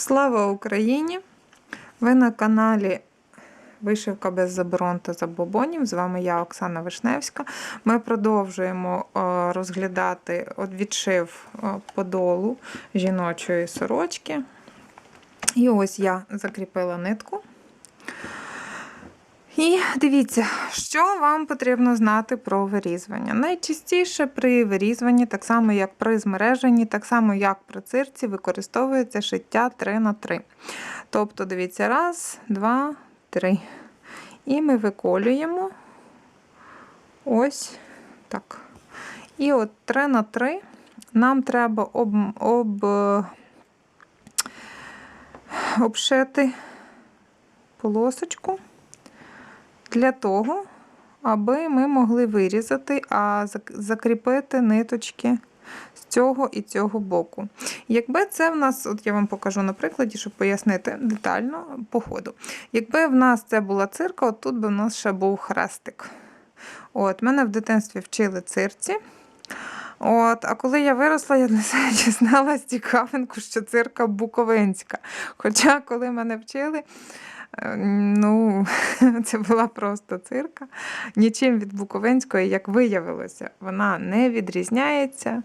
Слава Україні! Ви на каналі Вишивка без заборон та забобонів. З вами я, Оксана Вишневська. Ми продовжуємо е, розглядати відшив е, подолу жіночої сорочки. І ось я закріпила нитку. І дивіться, що вам потрібно знати про вирізування. Найчастіше при вирізуванні, так само як при змереженні, так само як при цирці, використовується шиття 3 на 3. Тобто, дивіться, раз, два, три. І ми виколюємо ось так. І от 3 на 3 нам треба об, об, обшити полосочку для того, аби ми могли вирізати, а закріпити ниточки з цього і цього боку. Якби це в нас, от я вам покажу на прикладі, щоб пояснити детально по ходу. Якби в нас це була цирка, от тут би в нас ще був хрестик. От, Мене в дитинстві вчили цирці. От, А коли я виросла, я для себе дізналась цікавинку, що цирка буковинська. Хоча, коли мене вчили, Ну, це була просто цирка. Нічим від Буковинської, як виявилося, вона не відрізняється.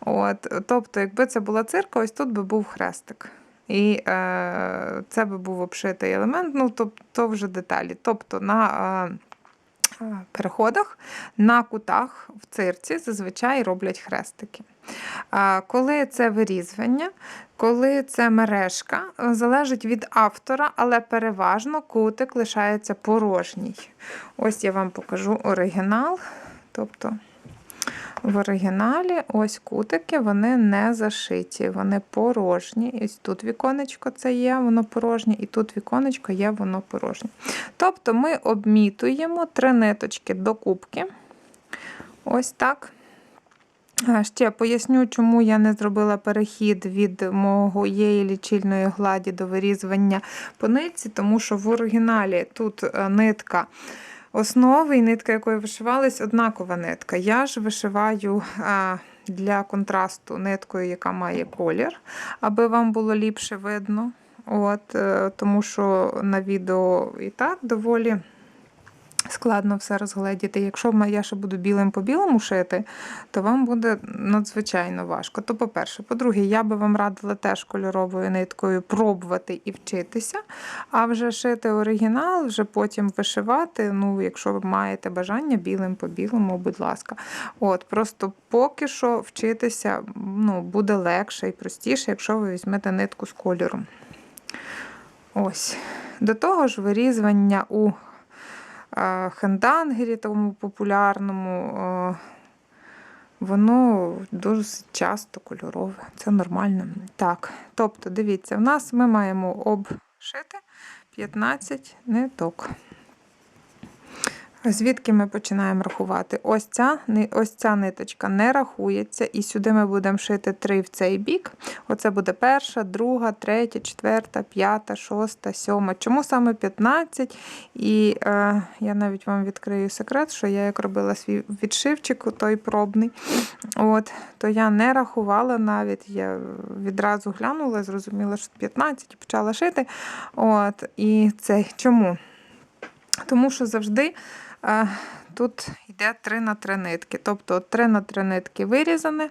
От, Тобто, якби це була цирка, ось тут би був хрестик. І е, це би був обшитий елемент, ну, тобто то вже деталі. Тобто на е, переходах, на кутах в цирці зазвичай роблять хрестики. Коли це вирізвання, коли це мережка, залежить від автора, але переважно кутик лишається порожній. Ось я вам покажу оригінал. Тобто в оригіналі ось кутики, вони не зашиті, вони порожні. Ось тут віконечко це є, воно порожнє, і тут віконечко є, воно порожнє. Тобто ми обмітуємо три ниточки до кубки. Ось так. Ще поясню, чому я не зробила перехід від моєї лічильної гладі до вирізування по нитці, тому що в оригіналі тут е, нитка основи і нитка, якою вишивалась, однакова нитка. Я ж вишиваю для контрасту ниткою, яка має колір, аби вам було ліпше видно. От, е, Тому що на відео і так доволі складно все розгледіти. Якщо я ще буду білим по білому шити, то вам буде надзвичайно важко. То, по-перше, по-друге, я би вам радила теж кольоровою ниткою пробувати і вчитися, а вже шити оригінал, вже потім вишивати. Ну, якщо ви маєте бажання білим по білому, будь ласка. От, Просто поки що вчитися ну, буде легше і простіше, якщо ви візьмете нитку з кольором. Ось. До того ж, вирізування у хендангері, тому популярному, воно дуже часто кольорове. Це нормально. Так, тобто, дивіться, в нас ми маємо обшити 15 ниток. Звідки ми починаємо рахувати? Ось ця ось ця ниточка не рахується, і сюди ми будемо шити 3 в цей бік. Оце буде перша, друга, третя, четверта, п'ята, шоста, сьома. Чому саме 15? І е, я навіть вам відкрию секрет, що я як робила свій відшивчик, той пробний, от, то я не рахувала навіть, я відразу глянула, зрозуміла, що 15 і почала шити. От, І це чому? Тому що завжди. Тут йде 3 на 3 нитки. Тобто 3 на 3 нитки вирізане,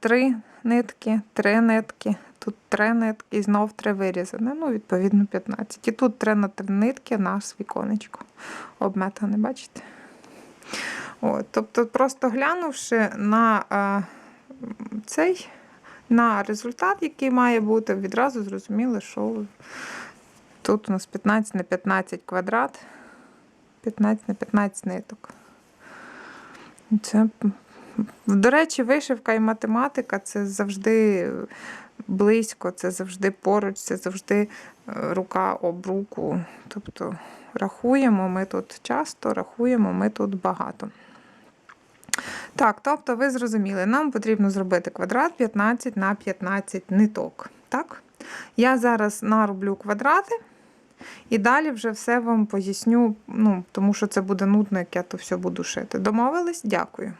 3 нитки, 3 нитки, тут 3 нитки і знов 3 вирізане. Ну, відповідно, 15. І тут 3 на 3 нитки наш віконечко. Обметане, бачите? От, Тобто, просто глянувши на а, цей на результат, який має бути, відразу зрозуміли, що тут у нас 15 на 15 квадрат. 15 на 15 ниток. Це, До речі, вишивка і математика це завжди близько, це завжди поруч, це завжди е, рука об руку. Тобто рахуємо ми тут часто, рахуємо ми тут багато. Так, тобто, ви зрозуміли, нам потрібно зробити квадрат 15 на 15 ниток. Так? Я зараз нароблю квадрати. І далі вже все вам поясню, ну, тому що це буде нудно, як я то все буду шити. Домовились? Дякую.